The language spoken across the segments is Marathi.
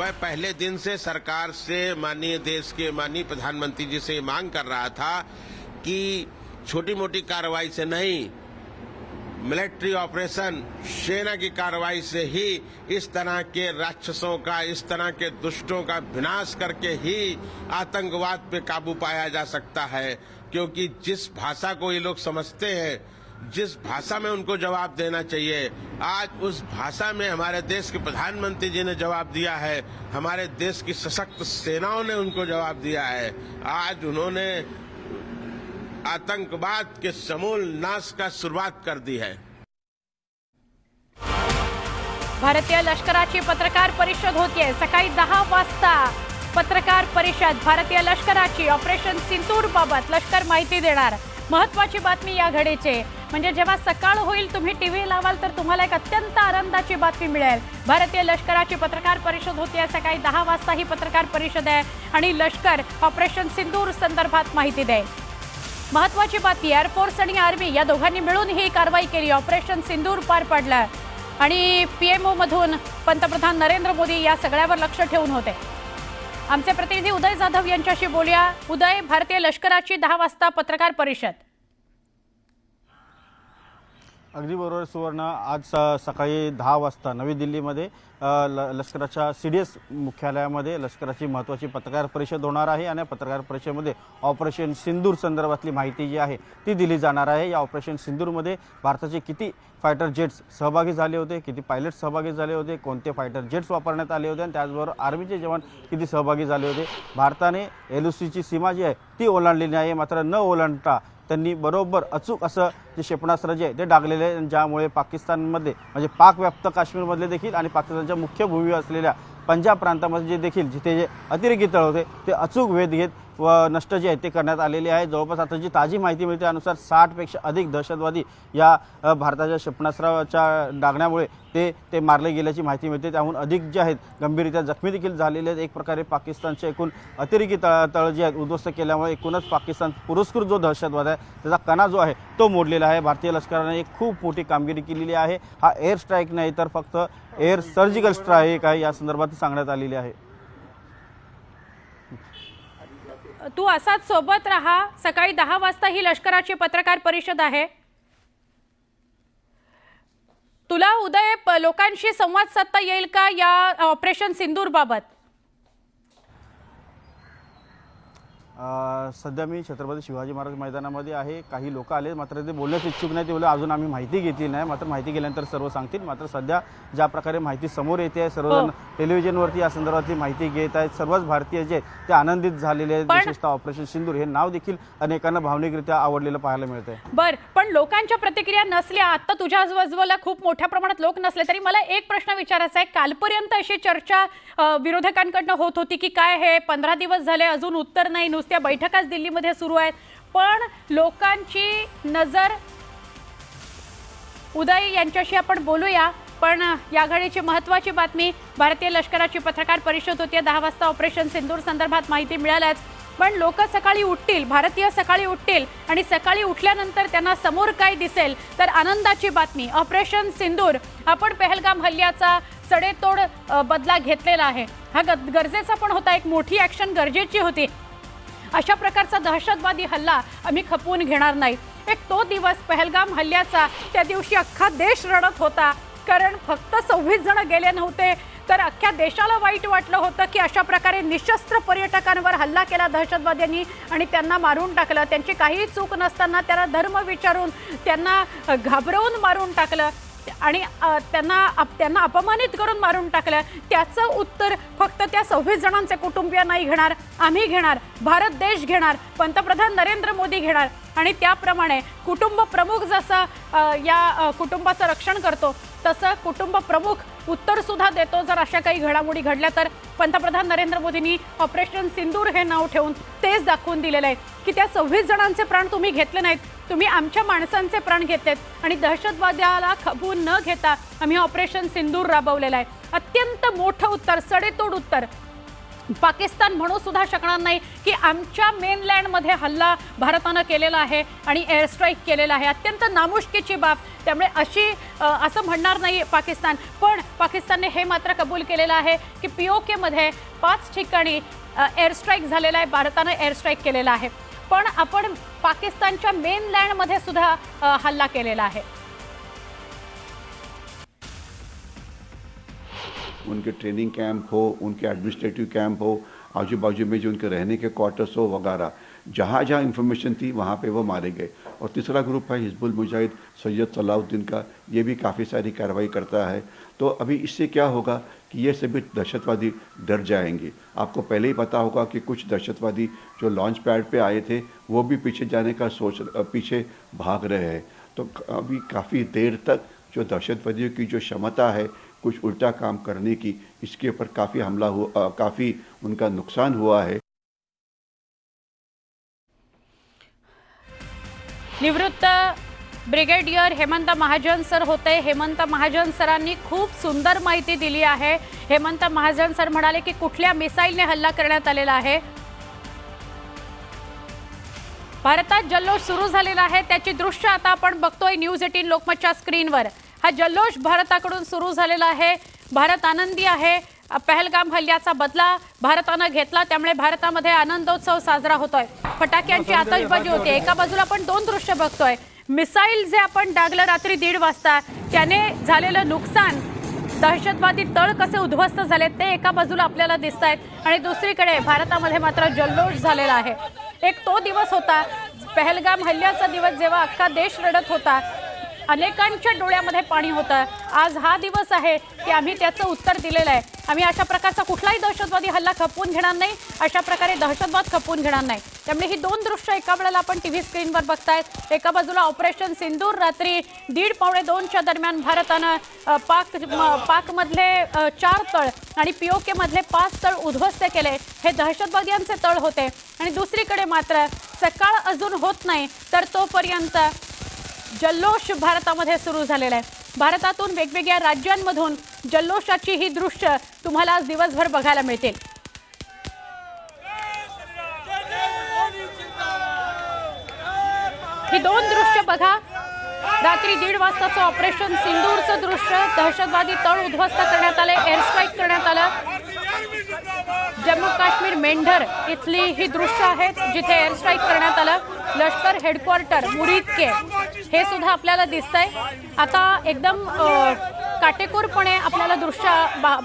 मैं पहले दिन से सरकार से, माननीय देश के माननीय प्रधानमंत्री जी से मांग कर रहा था कि छोटी मोटी कार्रवाई से नहीं, मिलिट्री ऑपरेशन, सेना की कार्रवाई से ही इस तरह के राक्षसों का, इस तरह के दुष्टों का विनाश करके ही आतंकवाद पे काबू पाया जा सकता है। क्योंकि जिस भाषा को ये लोग समझते हैं जिस भाषा में उनको जवाब देना चाहिए आज उस भाषा में हमारे देश के प्रधानमंत्री जी ने जवाब दिया है हमारे देश की सशक्त सेनाओं ने उनको जवाब दिया है। आज उन्होंने आतंकवाद के समूल नाश का शुरुआत कर दी है। भारतीय लष्कराची पत्रकार परिषद होतीये सकाळी दहा वाजता पत्रकार परिषद. भारतीय लष्कराची ऑपरेशन सिंतूर बाबत लष्कर माहिती देणार. महत्वाची बातमी या घडीचे. म्हणजे जेव्हा सकाळ होईल तुम्ही टी व्ही लावाल तर तुम्हाला एक अत्यंत आनंदाची बातमी मिळेल. भारतीय लष्कराची पत्रकार परिषद होतीये सकाळी दहा वाजता ही पत्रकार परिषद आहे आणि लष्कर ऑपरेशन सिंदूर संदर्भात माहिती दे महत्वाची बातमी एअरफोर्स आणि आर्मी या दोघांनी मिळून ही कारवाई केली. ऑपरेशन सिंदूर पार पडलं. आणि पी एम ओमधून पंतप्रधान नरेंद्र मोदी या सगळ्यावर लक्ष ठेवून होते. आमचे प्रतिनिधी उदय जाधव यांच्याशी बोलूया. उदय भारतीय लष्कराची दहा वाजता पत्रकार परिषद. अगदी बरोबर सुवर्ण. आज स- सकाळी दहा वाजता नवी दिल्लीमध्ये ल लष्कराच्या सी डी एस मुख्यालयामध्ये लष्कराची महत्त्वाची पत्रकार परिषद होणार आहे आणि पत्रकार परिषदेमध्ये ऑपरेशन सिंदूर संदर्भातली माहिती जी आहे ती दिली जाणार आहे. या ऑपरेशन सिंदूरमध्ये भारताचे किती फायटर जेट्स सहभागी झाले होते किती पायलट सहभागी झाले होते कोणते फायटर जेट्स वापरण्यात आले होते आणि त्याचबरोबर आर्मीचे जवान किती सहभागी झाले होते. भारताने एल सीची सीमा जी आहे ती ओलांडलेली आहे. मात्र न ओलांडता त्यांनी बरोबर अचूक असं जे क्षेपणास्त्र जे आहे ते डागलेले आहे ज्यामुळे पाकिस्तानमध्ये म्हणजे पाकव्याप्त काश्मीरमधले देखील आणि पाकिस्तानच्या मुख्य भूमी असलेल्या पंजाब प्रांतामध्ये जे देखील जिथे जे अतिरेकी तळ होते ते अचूक वेध घेत व नष्ट जे आहे ते करण्यात आलेले आहे. जवळपास आता जी ताजी माहिती मिळते त्यानुसार साठपेक्षा अधिक दहशतवादी या भारताच्या क्षेपणास्त्राच्या डागण्यामुळे ते ते मारले गेल्याची माहिती मिळते. त्याहून अधिक जे आहेत गंभीररित्या जखमी देखील झालेले आहेत. एक प्रकारे पाकिस्तानचे एकूण अतिरेकी तळ तळ जे आहेत उद्ध्वस्त केल्यामुळे एकूणच पाकिस्तान पुरस्कृत जो दहशतवाद आहे त्याचा कणा जो आहे तो मोडलेला आहे. भारतीय लष्कराने एक खूप मोठी कामगिरी केलेली आहे. हा एअर स्ट्राईक नाही तर फक्त एअर सर्जिकल स्ट्राईक आहे या संदर्भात सांगण्यात आलेली आहे. तू असाच सोबत राहा. सकाळी दहा वाजता ही लष्कराची पत्रकार परिषद आहे. तुला उदय लोकांशी संवाद साधता येईल का या ऑपरेशन सिंदूर बाबत अ, सध्या मी छत्रपती शिवाजी महाराज मैदानामध्ये आहे. काही लोक आले मात्र ते बोलण्यास इच्छुक नाही ते बोलले अजून आम्ही माहिती घेतली नाही. मात्र माहिती गेल्यानंतर सर्व सांगतील. मात्र सध्या ज्या प्रकारे माहिती समोर येते आहे सर्वजण टेलिव्हिजनवरती या संदर्भातली माहिती घेत आहेत. सर्वच भारतीय जे ते आनंदित झालेले आहेत. विशेषतः ऑपरेशन सिंदूर हे नाव देखील अनेकांना भावनिकरित्या आवडलेलं पाहायला मिळतंय. बर पण लोकांच्या प्रतिक्रिया नसल्या आता तुझ्या आजूबाजूला खूप मोठ्या प्रमाणात लोक नसले तरी मला एक प्रश्न विचारायचा आहे. कालपर्यंत अशी चर्चा विरोधकांकडनं होत होती की काय हे पंधरा दिवस झाले अजून उत्तर नाही नुसत्या बैठकाच दिल्लीमध्ये सुरू आहेत. पण लोकांची नजर उदय यांच्याशी आपण बोलूया. पण या घडीची महत्वाची बातमी भारतीय लष्कराची पत्रकार परिषद होती. दहा वाजता ऑपरेशन सिंदूर संदर्भात माहिती मिळाल्याच. पण लोक सकाळी उठतील भारतीय सकाळी उठतील आणि सकाळी उठल्यानंतर त्यांना समोर काय दिसेल? तर आनंदाची बातमी ऑपरेशन सिंदूर. आपण पहलगाम हल्ल्याचा सडेतोड बदला घेतलेला आहे. हा ग- गरजेचा पण होता. एक मोठी ॲक्शन गरजेची होती. अशा प्रकारचा दहशतवादी हल्ला आम्ही खपवून घेणार नाही. एक तो दिवस पहलगाम हल्ल्याचा त्या दिवशी अख्खा देश रडत होता. कारण फक्त सव्वीस जण गेले नव्हते तर अख्ख्या देशाला वाईट वाटलं होतं की अशा प्रकारे निशस्त्र पर्यटकांवर हल्ला केला दहशतवाद्यांनी आणि त्यांना मारून टाकलं. त्यांची काही चूक नसताना त्यांना धर्म विचारून त्यांना घाबरवून मारून टाकलं. आणि त्यांना त्यांना अपमानित करून मारून टाकलं. त्याचं उत्तर फक्त त्या सव्वीस जणांचे कुटुंबीय नाही घेणार आम्ही घेणार भारत देश घेणार पंतप्रधान नरेंद्र मोदी घेणार. आणि त्याप्रमाणे कुटुंब प्रमुख जसं या कुटुंबाचं रक्षण करतो तसं कुटुंब प्रमुख उत्तर सुद्धा देतो. जर अशा काही घडामोडी घडल्या तर पंतप्रधान नरेंद्र मोदींनी ऑपरेशन सिंदूर हे नाव ठेवून तेच दाखवून दिलेलं आहे की त्या सव्वीस जणांचे प्राण तुम्ही घेतले नाहीत. तुम्ही आमच्या माणसांचे प्राण घेतलेत आणि दहशतवाद्याला खपवून न घेता आम्ही ऑपरेशन सिंदूर राबवलेलं आहे. अत्यंत मोठं उत्तर सडेतोड उत्तर. पाकिस्तान म्हणू सुद्धा शकणार नाही की आमच्या मेनलँडमध्ये हल्ला भारतानं केलेला आहे आणि एअर स्ट्राईक केलेला आहे. अत्यंत नामुष्कीची बाब. त्यामुळे अशी असं म्हणणार नाही पाकिस्तान. पण पाकिस्तानने हे मात्र कबूल केलेलं आहे की पी ओ केमध्ये पाच ठिकाणी एअर स्ट्राईक झालेला आहे. भारतानं एअर स्ट्राईक केलेला आहे. पण आपण पाकिस्तानच्या मेनलँडमध्ये सुद्धा हल्ला केलेला आहे. उनके ट्रेनिंग कैंप हो, उनके एडमिनिस्ट्रेटिव कैंप हो आजू बाजू में जो उनके रहने के क्वार्टर्स हो, वगैरह। जहाँ जहाँ इंफॉर्मेशन थी, वहाँ पे वो मारे गए। और तीसरा ग्रुप है हिजबुल मुजाहिद, सैयद सलाउद्दीन का। ये भी काफ़ी सारी कार्रवाई करता है। तो अभी इससे क्या होगा कि ये सभी दहशतवादी डर जाएँगे। आपको पहले ही पता होगा कि कुछ दहशतवादी जो लॉन्च पैड पे आए थे, वो भी पीछे जाने का सोच, पीछे भाग रहे हैं। तो अभी काफ़ी देर तक जो दहशतवादियों की जो क्षमता है कुछ उल्टा काम करने की इसके ऊपर काफ़ी हमला हुआ काफ़ी उनका नुकसान हुआ है। निवृत्त ब्रिगेडियर हेमंत महाजन सर होते हेमंत महाजन सरांनी खूप सुंदर माहिती दिली आहे। हेमंत महाजन सर म्हणाले की कुठल्या मिसाईलने हल्ला करण्यात आलेला आहे? भारतात जल्लोष सुरू झालेला आहे. त्याची दृश्य आता आपण बघतोय न्यूज एटीन लोकमतच्या स्क्रीनवर. हा जल्लोष भारताकडून सुरू झालेला आहे. भारत आनंदी आहे. पहलगाम हल्ल्याचा बदला भारतानं घेतला त्यामुळे भारतामध्ये आनंदोत्सव साजरा होतोय. फटाक्यांची आतषबाजी होते. एका बाजूला आपण दोन दृश्य बघतोय. मिसाईल जे आपण डागलं रात्री दीड वाजता त्याने झालेलं नुकसान दहशतवादी तळ कसे उद्ध्वस्त झाले ते एका बाजूला आपल्याला दिसत आहेत आणि दुसरीकडे भारतामध्ये मात्र जल्लोष झालेला आहे. एक तो दिवस होता. पहलगाम हल्ल्याचा दिवस जेव्हा अख्खा देश रडत होता अनेकांच्या डोळ्यामध्ये पाणी होतं. आज हा दिवस आहे की आम्ही त्याचं उत्तर दिलेलं आहे. आम्ही अशा प्रकारचा कुठलाही दहशतवादी हल्ला खपवून घेणार नाही अशा प्रकारे दहशतवाद खपवून घेणार नाही. त्यामुळे ही दोन दृश्य एका वेळेला आपण टी व्ही स्क्रीनवर बघतायत. एका बाजूला ऑपरेशन सिंदूर रात्री दीड पावणे दोनच्या दरम्यान भारतानं पाक पाकमधले चार तळ आणि पी ओ केमधले पाच तळ उद्ध्वस्त केले. हे दहशतवाद्यांचे तळ होते. आणि दुसरीकडे मात्र सकाळ अजून होत नाही तर तोपर्यंत जल्लोष भारतामध्ये सुरू झालेला आहे. भारतातून वेगवेगळ्या राज्यांमधून जल्लोषाची ही दृश्य तुम्हाला आज दिवसभर बघायला मिळतील. ही दोन दृश्य बघा. रात्री दीड वाजताचं ऑपरेशन सिंदूरचं दृश्य. दहशतवादी तळ उद्ध्वस्त करण्यात आले एअर स्ट्राईक करण्यात आलं. जम्मू काश्मीर मेंढर इथली ही दृश्य आहेत जिथे एअर स्ट्राईक करण्यात आलं. लष्कर हेडक्वार्टर मुरीदके. हे सुद्धा आपल्याला दिसतंय. आता एकदम काटेकोरपणे आपल्याला दृश्य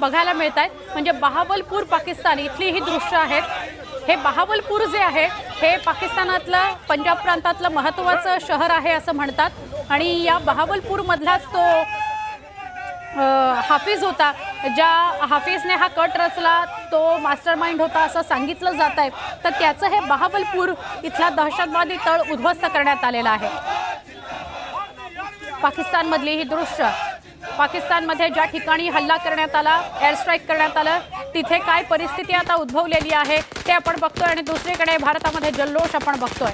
बघायला मिळत आहेत म्हणजे बहावलपूर पाकिस्तान इथली ही दृश्य आहेत. हे बहावलपूर जे आहे हे पाकिस्तानातलं पंजाब प्रांतातलं महत्त्वाचं शहर आहे असं म्हणतात. आणि या बहावलपूरमधलाच तो हाफिज होता ज्या हाफिजने हा कट रचला तो मास्टर माइंड होता असं सांगितलं जात आहे तर त्याचं हे बहावलपूर इथला दहशतवादी तळ उद्ध्वस्त करण्यात आलेलं आहे. पाकिस्तानमधली ही दृश्य. पाकिस्तानमध्ये ज्या ठिकाणी हल्ला करण्यात आला एअर स्ट्राईक करण्यात आलं तिथे काय परिस्थिती आता उद्भवलेली आहे ते आपण बघतोय आणि दुसरीकडे भारतामध्ये जल्लोष आपण बघतोय.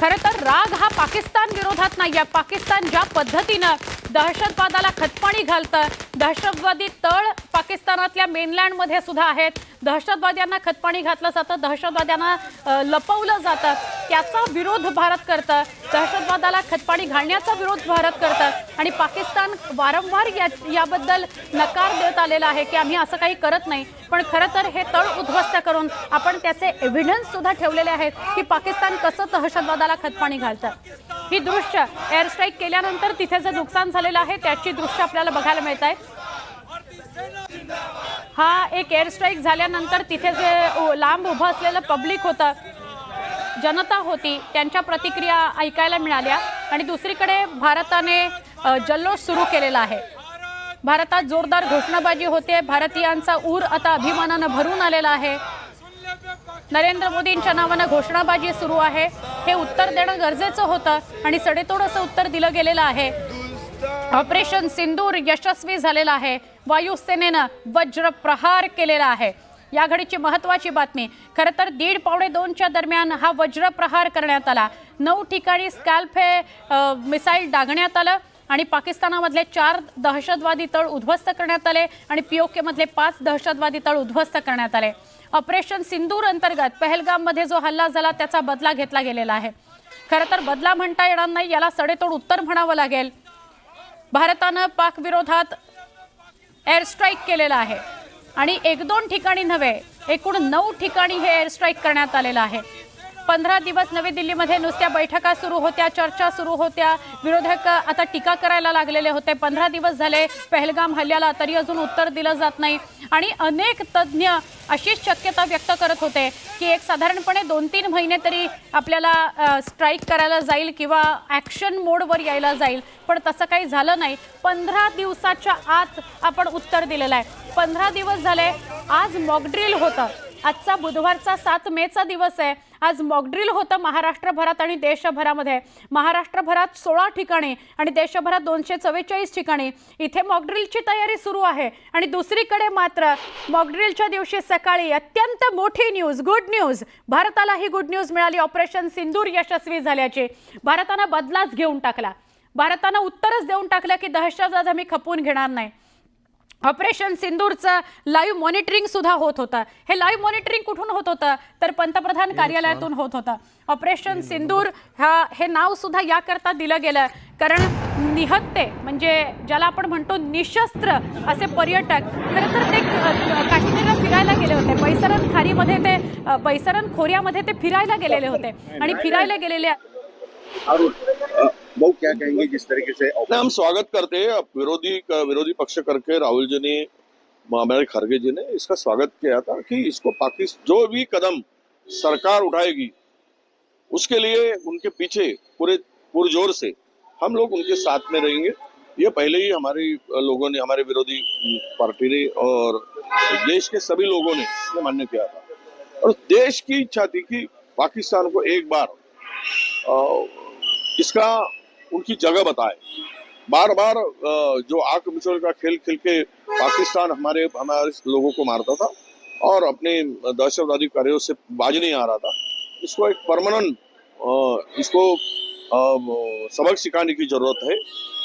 खरं तर राग हा पाकिस्तान विरोधात नाही आहे पाकिस्तान ज्या पद्धतीनं दहशतवादाला खतपाणी घालतं. दहशतवादी तळ पाकिस्तानातल्या मेनलँडमध्ये सुद्धा आहेत. दहशतवाद्यांना खतपाणी घातलं जातं दहशतवाद्यांना लपवलं जातं. त्याचा विरोध भारत करतं. दहशतवादाला खतपाणी घालण्याचा विरोध भारत करतं. आणि पाकिस्तान वारंवार या याबद्दल नकार देत आलेला आहे की आम्ही असं काही करत नाही. पण खरं तर हे तळ उद्ध्वस्त करून आपण त्याचे एव्हिडन्स सुद्धा ठेवलेले आहेत की पाकिस्तान कसं दहशतवादाला खतपाणी घालतं. ही दृश्य एअर स्ट्राईक केल्यानंतर तिथे जे नुकसान झालेलं आहे त्याची दृश्य आपल्याला बघायला मिळत आहे. हा एक एअर स्ट्राईक झाल्यानंतर तिथे जे उ- लांब उभं असलेलं पब्लिक होतं जनता होती त्यांच्या प्रतिक्रिया ऐकायला मिळाल्या आणि दुसरीकडे भारताने जल्लोष सुरू केलेला आहे. भारतात जोरदार घोषणाबाजी होते भारतीयांचा ऊर आता अभिमानानं भरून आलेला आहे. नरेंद्र मोदींच्या नावानं घोषणाबाजी सुरू आहे. हे उत्तर देणं गरजेचं होतं आणि सडेतोड असं उत्तर दिलं गेलेलं आहे. ऑपरेशन सिंदूर यशस्वी झालेलं आहे. वायुसेनेनं वज्र प्रहार केलेला आहे. या घडीची महत्वाची बातमी खरं तर दीड पावणे दोनच्या दरम्यान हा वज्र प्रहार करण्यात आला. नऊ ठिकाणी स्कॅल्फे हे मिसाईल डागण्यात आलं. आणि पाकिस्तानामधले चार दहशतवादी तळ उद्ध्वस्त करण्यात आले आणि पीओके मधले पाच दहशतवादी तळ उद्ध्वस्त करण्यात आले. ऑपरेशन सिंदूर अंतर्गत पहलगाममध्ये जो हल्ला झाला त्याचा बदला घेतला गेलेला आहे. खरं तर बदला म्हणता येणार नाही याला सडेतोड उत्तर म्हणावं लागेल. भारतानं पाकविरोधात एअर स्ट्राईक केलेला आहे. आणि एक दोन ठिकाणी नव्हे एकूण नऊ ठिकाणी हे एअर स्ट्राईक करण्यात आलेलं आहे. पंधरा दिवस नवी दिल्लीमध्ये नुसत्या बैठका सुरू होत्या चर्चा सुरू होत्या. विरोधक आता टीका करायला लागलेले होते. पंधरा दिवस झाले पहलगाम हल्ल्याला तरी अजून उत्तर दिलं जात नाही. आणि अनेक तज्ज्ञ अशीच शक्यता व्यक्त करत होते की एक साधारणपणे दोन तीन महिने तरी आपल्याला स्ट्राईक करायला जाईल किंवा ॲक्शन मोडवर यायला जाईल. पण तसं काही झालं नाही. पंधरा दिवसाच्या आत आपण उत्तर दिलेलं आहे. पंधरा दिवस झाले आज मॉकड्रिल होतं. आजचा बुधवारचा सात मेचा दिवस आहे. आज मॉकड्रिल होतं महाराष्ट्रभरात आणि देशभरामध्ये. महाराष्ट्रभरात सोळा ठिकाणी आणि देशभरात दोनशे चव्वेचाळीस ठिकाणी. इथे मॉकड्रिलची तयारी सुरू आहे. आणि दुसरीकडे मात्र मॉकड्रिलच्या दिवशी सकाळी अत्यंत मोठी न्यूज गुड न्यूज भारताला ही गुड न्यूज मिळाली. ऑपरेशन सिंदूर यशस्वी झाल्याची. भारतानं बदलाच घेऊन टाकला. भारतानं उत्तरच देऊन टाकलं की दहशतवाद आम्ही खपवून घेणार नाही. ऑपरेशन सिंदूरचं लाईव्ह मॉनिटरिंग सुद्धा होत होतं. हे लाईव्ह मॉनिटरिंग कुठून होत होतं? तर पंतप्रधान कार्यालयातून होत होतं. ऑपरेशन सिंदूर हा हे नाव सुद्धा याकरता दिलं गेलं. कारण निहत्ते म्हणजे ज्याला आपण म्हणतो निशस्त्र असे पर्यटक खरं तर ते काश्मीरला फिरायला गेले होते. बैसरन खारीमध्ये ते अ, बैसरन खोऱ्यामध्ये ते फिरायला गेलेले होते. आणि फिरायला गेलेले अ, भाऊ क्या कहेंगे जिस तरीके से नहीं, हम स्वागत करते हैं विरोधी विरोधी पक्ष करके राहुल जी ने हमारे खड़गे जी ने इसका स्वागत किया था कि इसको पाकिस्तान जो भी कदम सरकार उठाएगी उसके लिए उनके पीछे पूरे पुरजोर से हम लोग उनके साथ में रहेंगे। ये पहले ही हमारे लोगों ने हमारे विरोधी पार्टी ने और देश के सभी लोगों ने ये मान्य किया था। और देश की इच्छा थी कि पाकिस्तान को एक बार अ, इसका उनकी जगह बताए। बार बार जो आग मिचोड़ का खेल खेल के पाकिस्तान हमारे हमारे लोगों को मारता था और अपने दहशतवादी कार्यों से बाज नहीं आ रहा था। इसको एक परमानेंट इसको सबक सिखाने की ज़रूरत है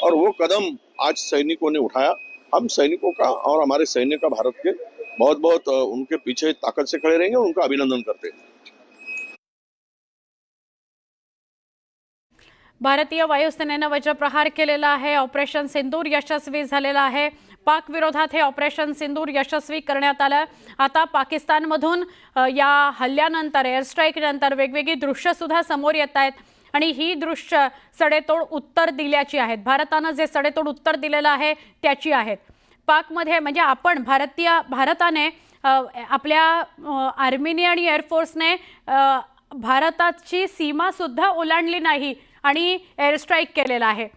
और वो कदम आज सैनिकों ने उठाया। हम सैनिकों का और हमारे सैन्य का भारत के बहुत बहुत उनके पीछे ताकत से खड़े रहेंगे और उनका अभिनंदन करते हैं। भारतीय वायुसेनेनं वज्रप्रहार केलेला आहे. ऑपरेशन सिंदूर यशस्वी झालेलं आहे. पाक विरोधात हे ऑपरेशन सिंदूर यशस्वी करण्यात आलं. आता पाकिस्तानमधून या हल्ल्यानंतर एअरस्ट्राईकनंतर वेगवेगळी दृश्यसुद्धा समोर येत आहेत आणि ही दृश्य सडेतोड उत्तर दिल्याची आहेत. भारतानं जे सडेतोड उत्तर दिलेलं आहे त्याची आहेत. पाकमध्ये म्हणजे आपण भारतीय भारताने आपल्या आर्मीने आणि एअरफोर्सने भारताची सीमासुद्धा ओलांडली नाही. आणि एअर स्ट्राईक केलेला आहे.